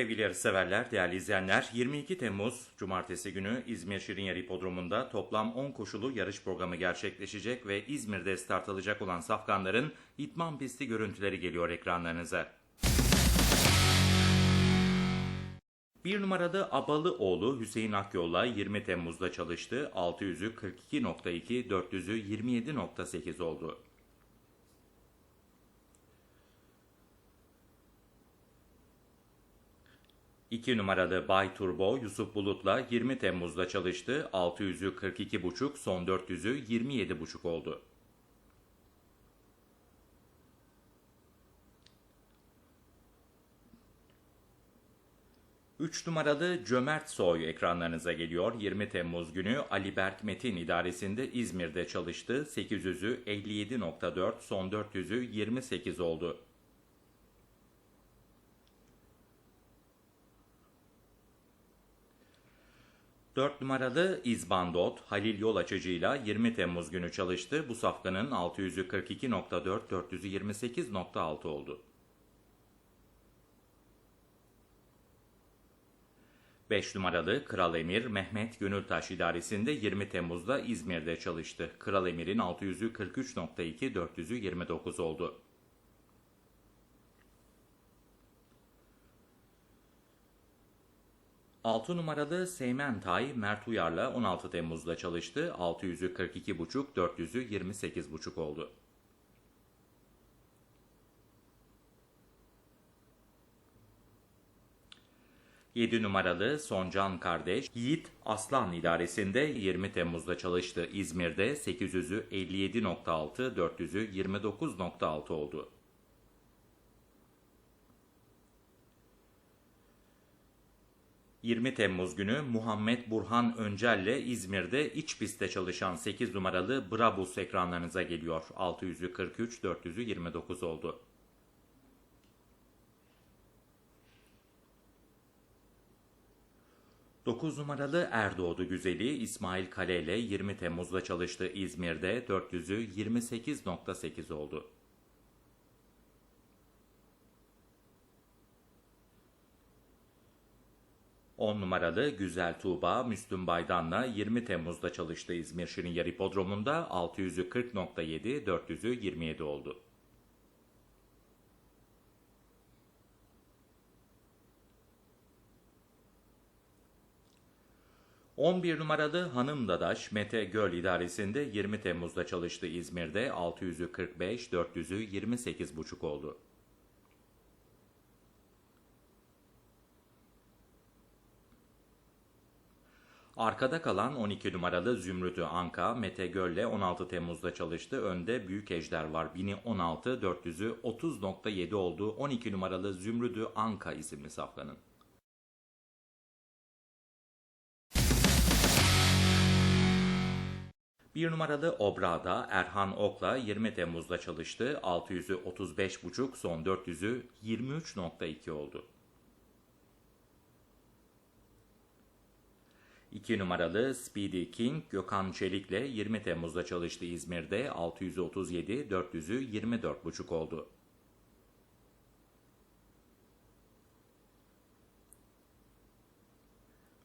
Sevgili yarışseverler, değerli izleyenler, 22 Temmuz Cumartesi günü İzmir Şirinyer Hipodromu'nda toplam 10 koşulu yarış programı gerçekleşecek ve İzmir'de start alacak olan safkanların itman pisti görüntüleri geliyor ekranlarınıza. Bir numarada Abalıoğlu Hüseyin Akyol'la 20 Temmuz'da çalıştı. 600'ü 42.2, 400'ü 27.8 oldu. İki numaralı Bay Turbo Yusuf Bulut'la 20 Temmuz'da çalıştı. 600'ü 42.5, son 400'ü 27.5 oldu. Üç numaralı Cömert Soy ekranlarınıza geliyor. 20 Temmuz günü Ali Berk Metin idaresinde İzmir'de çalıştı. 800'ü 57.4, son 400'ü 28 oldu. 4 numaralı İzbandot Halil Yol Açıcı'yla 20 Temmuz günü çalıştı. Bu safkanın 600'ü 42.4, 400'ü 28.6 oldu. 5 numaralı Kral Emir Mehmet Gönültaş idaresinde 20 Temmuz'da İzmir'de çalıştı. Kral Emir'in 600'ü 43.2, 400'ü 29 oldu. 6 numaralı Seymen Tay Mert Uyar'la 16 Temmuz'da çalıştı. 600'ü 42.5, 400'ü 28.5 oldu. Yedi numaralı Soncan kardeş Yiğit Aslan idaresinde 20 Temmuz'da çalıştı. İzmir'de 800'ü 57.6, 400'ü 29.6 oldu. 20 Temmuz günü Muhammed Burhan Öncel'le İzmir'de iç pistte çalışan 8 numaralı Brabus ekranlarınıza geliyor. 600'ü 43, 400'ü 29 oldu. Dokuz numaralı Erdoğdu Güzeli İsmail Kale ile 20 Temmuz'da çalıştı İzmir'de 400'ü 28.8 oldu. 10 numaralı Güzel Tuğba Müslüm Baydan'la 20 Temmuz'da çalıştı İzmir Şirinyer Hipodromu'nda 600'ü 40.7, 400'ü 27 oldu. ...11 numaralı Hanım Dadaş Mete Göl idaresinde 20 Temmuz'da çalıştı İzmir'de 600'ü 45, 400'ü 28,5 oldu. Arkada kalan 12 numaralı Zümrüt'ü Anka, Mete Göl'le 16 Temmuz'da çalıştı. Önde Büyük Ejder var. 1016, 400'ü 30.7 oldu. 12 numaralı Zümrüt'ü Anka isimli safkanın. Bir numaralı Obra'da Erhan Ok'la 20 Temmuz'da çalıştı. 600'ü 35.5, son 400'ü 23.2 oldu. 2 numaralı Speedy King Gökhan Çelik'le 20 Temmuz'da çalıştı İzmir'de 637 400'ü 24,5 oldu.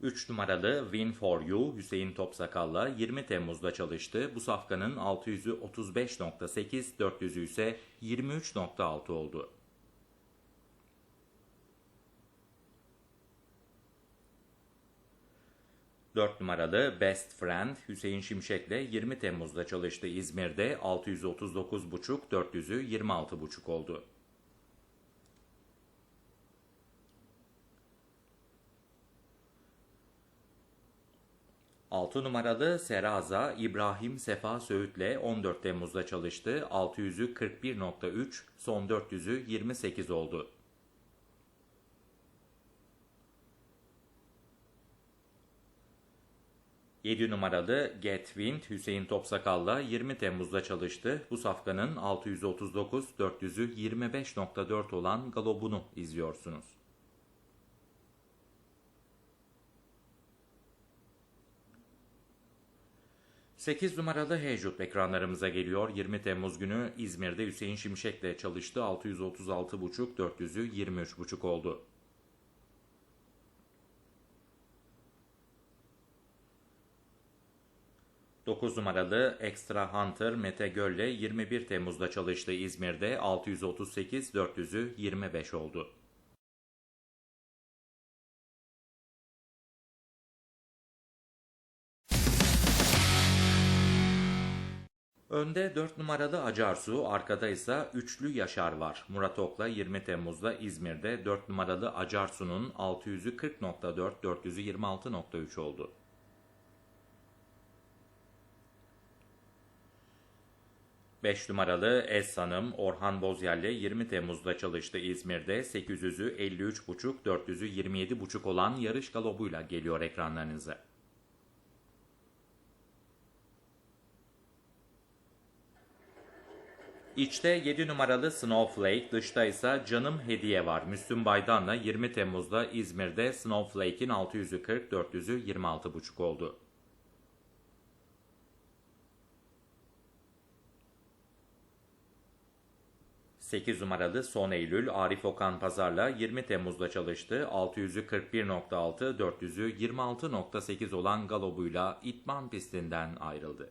Üç numaralı Win For You Hüseyin Topsakal'la 20 Temmuz'da çalıştı. Bu safkanın 600'ü 35.8, 400'ü ise 23.6 oldu. 4 numaralı Best Friend Hüseyin Şimşek'le 20 Temmuz'da çalıştı İzmir'de 639,5 400'ü 26,5 oldu. Altı numaralı Seraza İbrahim Sefa Söğüt'le 14 Temmuz'da çalıştı. 600'ü 41.3, son 400'ü 28 oldu. 7 numaralı Get Wind Hüseyin Topsakal'la 20 Temmuz'da çalıştı. Bu safkanın 639, 400'ü 25.4 olan galobunu izliyorsunuz. Sekiz numaralı Heycut ekranlarımıza geliyor. 20 Temmuz günü İzmir'de Hüseyin Şimşek'le çalıştı. 636,5, 400'ü 23,5 oldu. 9 numaralı Extra Hunter Mete Gölle 21 Temmuz'da çalıştı İzmir'de 638 400'ü 25 oldu. Önde 4 numaralı Acarsu, arkada ise üçlü Yaşar var. Murat Ok'la 20 Temmuz'da İzmir'de 4 numaralı Acarsu'nun 600'ü 40.4, 400'ü 26.3 oldu. Beş numaralı Es Hanım Orhan Bozyer'le 20 Temmuz'da çalıştı İzmir'de 800'ü 53.5, 400'ü 27.5 olan yarış galobuyla geliyor ekranlarınıza. İçte 7 numaralı Snowflake, dışta ise Canım Hediye var. Müslüm Baydan'la 20 Temmuz'da İzmir'de Snowflake'in 600'ü 40, 400'ü 26.5 oldu. Sekiz numaralı Son Eylül Arif Okan Pazar'la 20 Temmuz'da çalıştı. 600'ü 41.6, 400'ü 26.8 olan galobuyla İtman pistinden ayrıldı.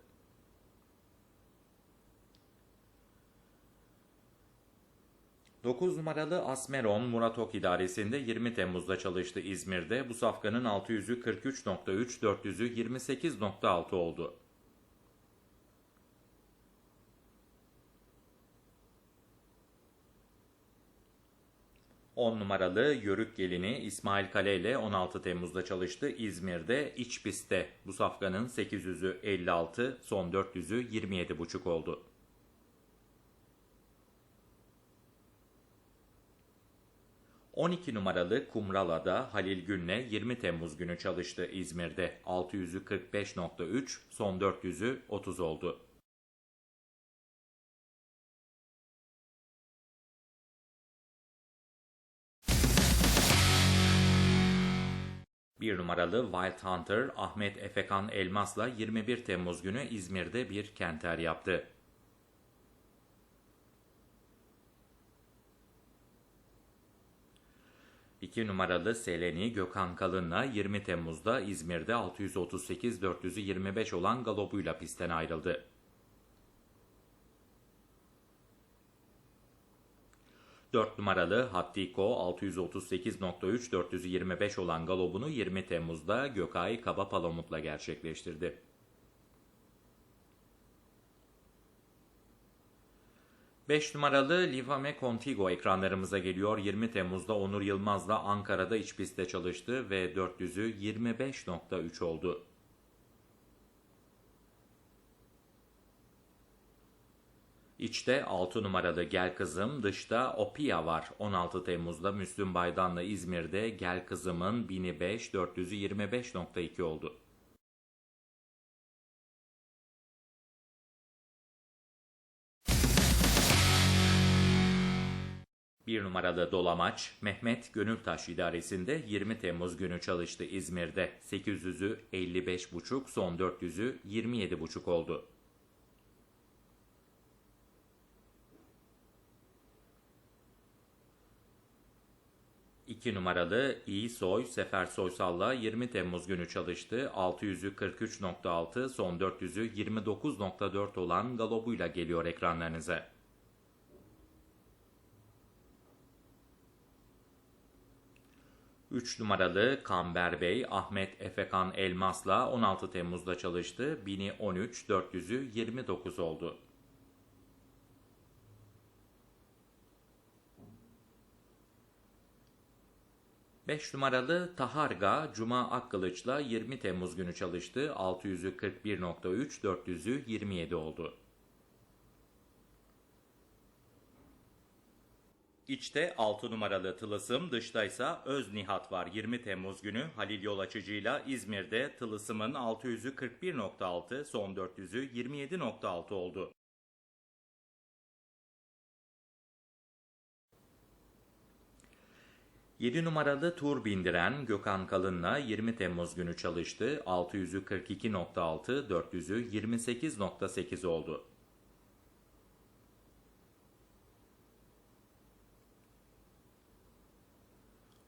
9 numaralı Asmeron Murat Ok idaresinde 20 Temmuz'da çalıştı İzmir'de. Bu safkanın 600'ü 43.3, 400'ü 28.6 oldu. On numaralı Yörük Gelini İsmail Kale ile 16 Temmuz'da çalıştı İzmir'de iç pistte. Bu safkanın 800'ü 56, son 400'ü 27.5 oldu. 12 numaralı Kumrala'da Halil Gün'le 20 Temmuz günü çalıştı İzmir'de. 600'ü 45.3, son 400'ü 30 oldu. Bir numaralı Wild Hunter Ahmet Efekan Elmas'la 21 Temmuz günü İzmir'de bir kenter yaptı. 2 numaralı Seleni Gökhan Kalın'la 20 Temmuz'da İzmir'de 638-400'ü 25 olan galobuyla pistten ayrıldı. Dört numaralı Hattiko 638.3 425 olan galobunu 20 Temmuz'da Gökay Kaba Palamut'la gerçekleştirdi. 5 numaralı Livame Contigo ekranlarımıza geliyor. 20 Temmuz'da Onur Yılmaz'la Ankara'da iç pistte çalıştı ve 400'ü 25.3 oldu. İçte 6 numaralı Gel Kızım, dışta Opia var. 16 Temmuz'da Müslüm Baydan'la İzmir'de Gel Kızım'ın 1005, 400'ü 25.2 oldu. Bir numaralı dolamaç Mehmet Gönültaş idaresinde 20 Temmuz günü çalıştı İzmir'de. 800'ü 55,5 son 400'ü 27,5 oldu. İki numaralı İyi Soy Sefer Soysal'la 20 Temmuz günü çalıştı. 600'ü 43.6 son 400'ü 29.4 olan galobuyla geliyor ekranlarınıza. 3 numaralı Kamber Bey Ahmet Efekan Elmas'la 16 Temmuz'da çalıştı. 1000'i 13, 400'ü 29 oldu. Beş numaralı Taharga Cuma Akkılıç'la 20 Temmuz günü çalıştı. 600'ü 41.3, 400'ü 27 oldu. İçte 6 numaralı Tılısım, dıştaysa Öz Nihat var. 20 Temmuz günü Halil Yol Açıcı'yla İzmir'de Tılısım'ın 600'ü 41.6, son 400'ü 27.6 oldu. Yedi numaralı tur bindiren Gökhan Kalın'la 20 Temmuz günü çalıştı. 600'ü 42.6, 400'ü 28.8 oldu.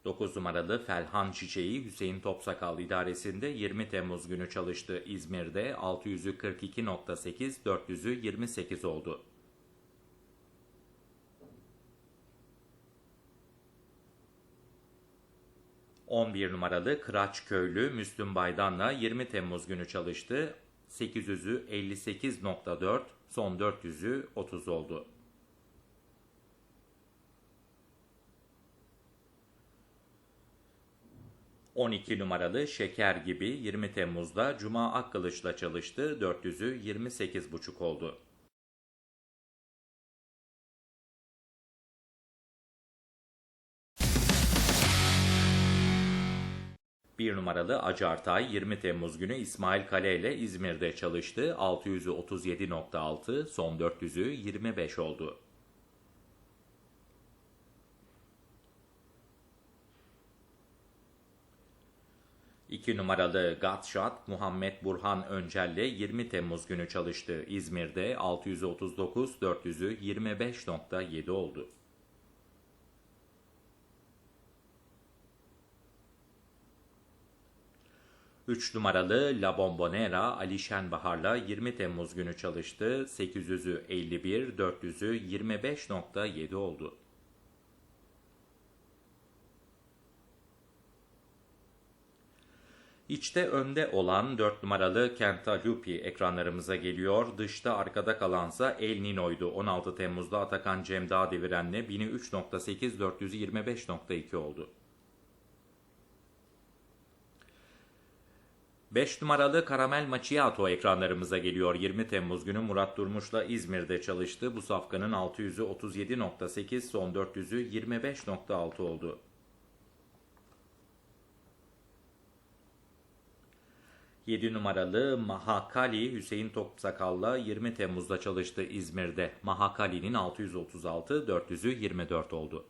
9 numaralı Felhan Çiçeği Hüseyin Topsakal idaresinde 20 Temmuz günü çalıştı. İzmir'de 600'ü 42.8, 400'ü 28 oldu. ...11 numaralı Kıraç Köylü Müslüm Baydan'la 20 Temmuz günü çalıştı. 800'ü 58.4, son 400'ü 30 oldu. 12 numaralı Şeker gibi 20 Temmuz'da Cuma Akkılıç'la çalıştı. 400'ü 28,5 oldu. Bir numaralı Acartay 20 Temmuz günü İsmail Kale ile İzmir'de çalıştı. 600'ü 37.6, son 400'ü 25 oldu. 2 numaralı Gatshot Muhammed Burhan Öncel'le 20 Temmuz günü çalıştı. İzmir'de 639 400'ü 25.7 oldu. Üç numaralı La Bombonera Ali Şenbahar'la 20 Temmuz günü çalıştı. 800'ü 51, 400'ü 25.7 oldu. İçte önde olan 4 numaralı Kentalupi ekranlarımıza geliyor. Dışta arkada kalansa El Nino'ydu. 16 Temmuz'da Atakan Cem Dağ devirenle 1003.8 425.2 oldu. 5 numaralı Karamel Macchiato ekranlarımıza geliyor. 20 Temmuz günü Murat Durmuş'la İzmir'de çalıştı. Bu safkanın 600'ü 37.8, son 400'ü 25.6 oldu. 7 numaralı Mahakali Hüseyin Topsakal'la 20 Temmuz'da çalıştı İzmir'de. Mahakali'nin 636, 400'ü 24 oldu.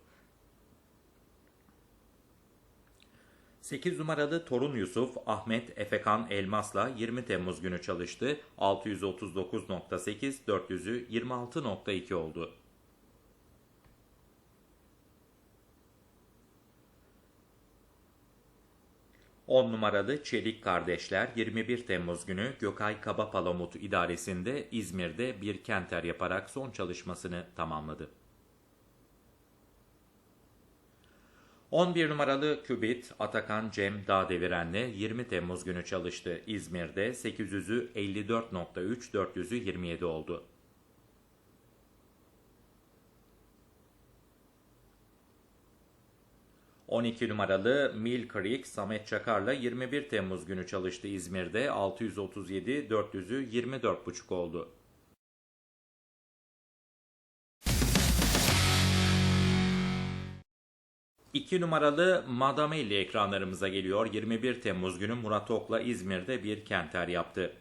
8 numaralı Torun Yusuf Ahmet Efekan Elmas'la 20 Temmuz günü çalıştı. 639.8, 400'ü 26.2 oldu. 10 numaralı Çelik Kardeşler 21 Temmuz günü Gökay Kaba Palamut idaresinde İzmir'de bir kenter yaparak son çalışmasını tamamladı. 11 numaralı Kübit Atakan Cem Dağdeviren'le 20 Temmuz günü çalıştı. İzmir'de 800'ü 54.3, 400'ü 27 oldu. 12 numaralı Mill Creek Samet Çakar'la 21 Temmuz günü çalıştı İzmir'de. 637 400'ü 24,5 oldu. İki numaralı Madamelli ekranlarımıza geliyor. 21 Temmuz günü Murat Ok'la İzmir'de bir kenter yaptı.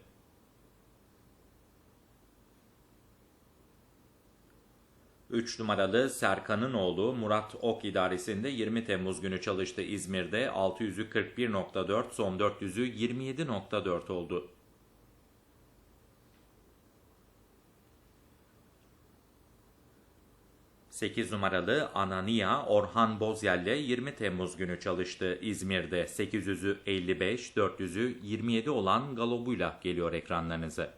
3 numaralı Serkan'ın oğlu Murat Ok idaresinde 20 Temmuz günü çalıştı İzmir'de 600'ü 41.4 son 400'ü 27.4 oldu. Sekiz numaralı Anania Orhan Bozyel'le 20 Temmuz günü çalıştı İzmir'de 800'ü 55, 400'ü 27 olan galobuyla geliyor ekranlarınıza.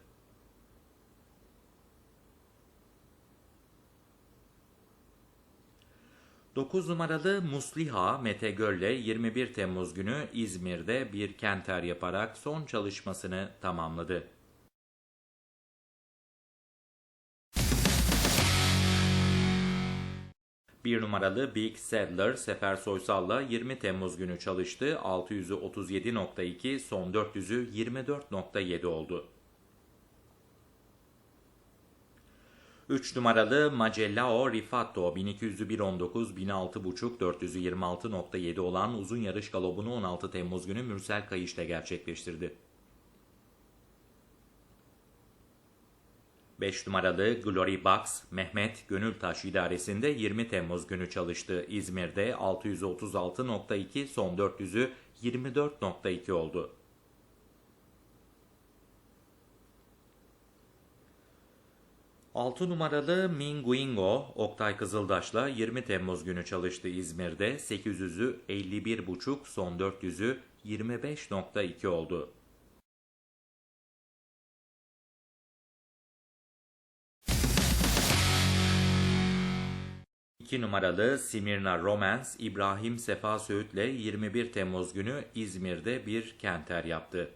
9 numaralı Musliha Mete Göl'le 21 Temmuz günü İzmir'de bir kenter yaparak son çalışmasını tamamladı. Bir numaralı Big Saddler Sefer Soysal'la 20 Temmuz günü çalıştı. 600'ü 37.2, son 400'ü 24.7 oldu. 3 numaralı Magellao Rifatto 1201.19 16.5 426.7 olan uzun yarış galobunu 16 Temmuz günü Mürsel Kayış'ta gerçekleştirdi. 5 numaralı Glory Box Mehmet Gönültaş idaresinde 20 Temmuz günü çalıştı. İzmir'de 636.2 son 400'ü 24.2 oldu. 6 numaralı Minguingo, Oktay Kızıldaş'la 20 Temmuz günü çalıştı İzmir'de. 800'ü 51,5, son 400'ü 25.2 oldu. 2 numaralı Simirna Romance, İbrahim Sefa Söğüt'le 21 Temmuz günü İzmir'de bir kenter yaptı.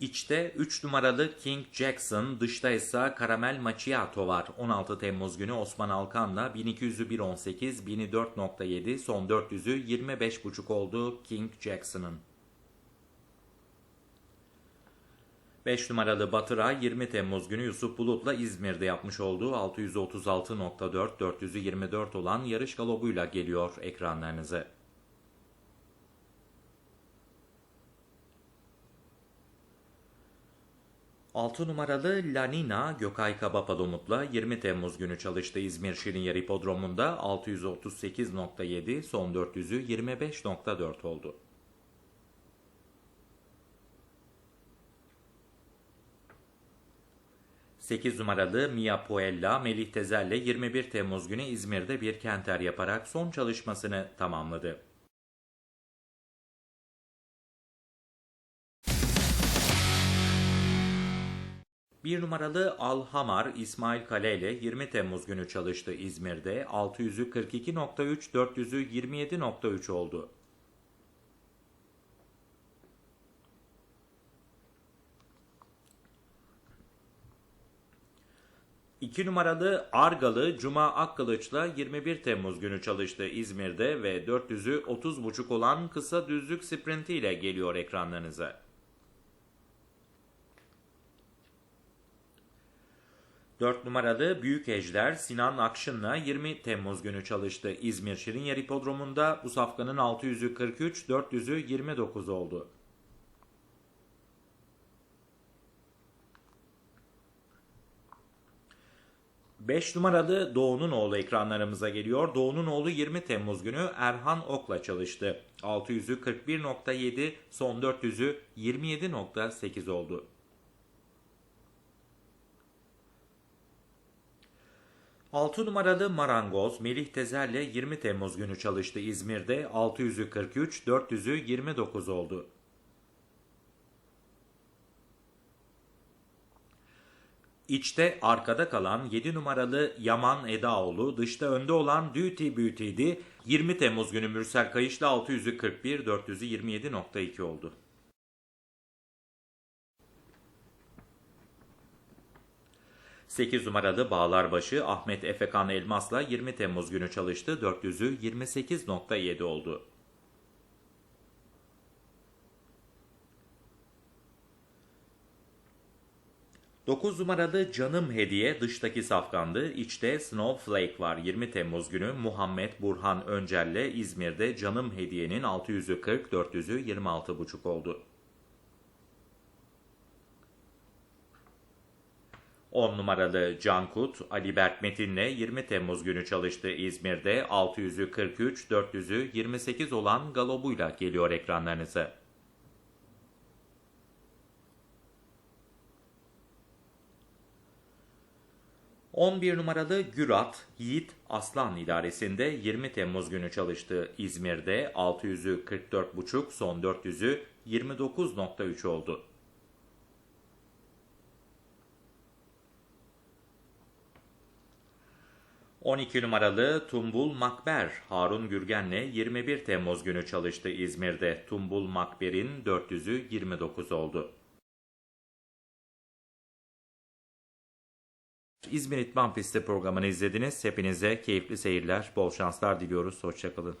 İçte 3 numaralı King Jackson, dışta ise Caramel Macchiato var. 16 Temmuz günü Osman Alkan'la 1200'ü 1.18, 1004.7, son 400'ü 25.5 oldu King Jackson'ın. 5 numaralı Batıray 20 Temmuz günü Yusuf Bulut'la İzmir'de yapmış olduğu 636.4 424 olan yarış galobuyla geliyor ekranlarınıza. Altı numaralı Lanina Gökay Kabapalumut'la 20 Temmuz günü çalıştı İzmir Şirinyer Hipodromu'nda 638.7 son 400'ü 25.4 oldu. 8 numaralı Mia Puella Melih Tezer'le 21 Temmuz günü İzmir'de bir kenter yaparak son çalışmasını tamamladı. Bir numaralı Alhamar İsmail Kale ile 20 Temmuz günü çalıştı İzmir'de. 600'ü 42.3, 400'ü 27.3 oldu. 2 numaralı Argalı Cuma Akkılıç'la 21 Temmuz günü çalıştı İzmir'de ve 400'ü 30.5 olan kısa düzlük sprinti ile geliyor ekranlarınıza. 4 numaralı Büyük Ejder Sinan Akşın'la 20 Temmuz günü çalıştı İzmir Şirinyer Hipodromu'nda bu safkanın 600'ü 43, 400'ü 29 oldu. 5 numaralı Doğu'nun oğlu ekranlarımıza geliyor. Doğu'nun oğlu 20 Temmuz günü Erhan Ok'la çalıştı. 600'ü 41.7, son 400'ü 27.8 oldu. Altı numaralı Marangoz Melih Tezer'le 20 Temmuz günü çalıştı İzmir'de. 600'ü 43, 400'ü 29 oldu. İçte arkada kalan 7 numaralı Yaman Edaoğlu, dışta önde olan Duty Beauty'di. 20 Temmuz günü Mürsel Kayış'la 600'ü 41, 400'ü 27.2 oldu. Sekiz numaralı Bağlarbaşı Ahmet Efekan Elmas'la 20 Temmuz günü çalıştı. 400'ü 28.7 oldu. 9 numaralı Canım Hediye dıştaki safkandı. İçte Snowflake var 20 Temmuz günü Muhammed Burhan Öncel'le İzmir'de Canım Hediye'nin 600'ü 40, 400'ü 26,5 oldu. 10 numaralı Cankut Ali Berk Metin'le 20 Temmuz günü çalıştı İzmir'de 600'ü 43, 400'ü 28 olan galobuyla geliyor ekranlarınıza. 11 numaralı Gürat Yiğit Aslan idaresinde 20 Temmuz günü çalıştı. İzmir'de 600'ü 44,5 son 400'ü 29.3 oldu. ...12 numaralı Tumbul Makber Harun Gürgen'le 21 Temmuz günü çalıştı İzmir'de. Tumbul Makber'in 400'ü 29 oldu. İzmir İtman Pisti programını izlediniz. Hepinize keyifli seyirler, bol şanslar diliyoruz. Hoşçakalın.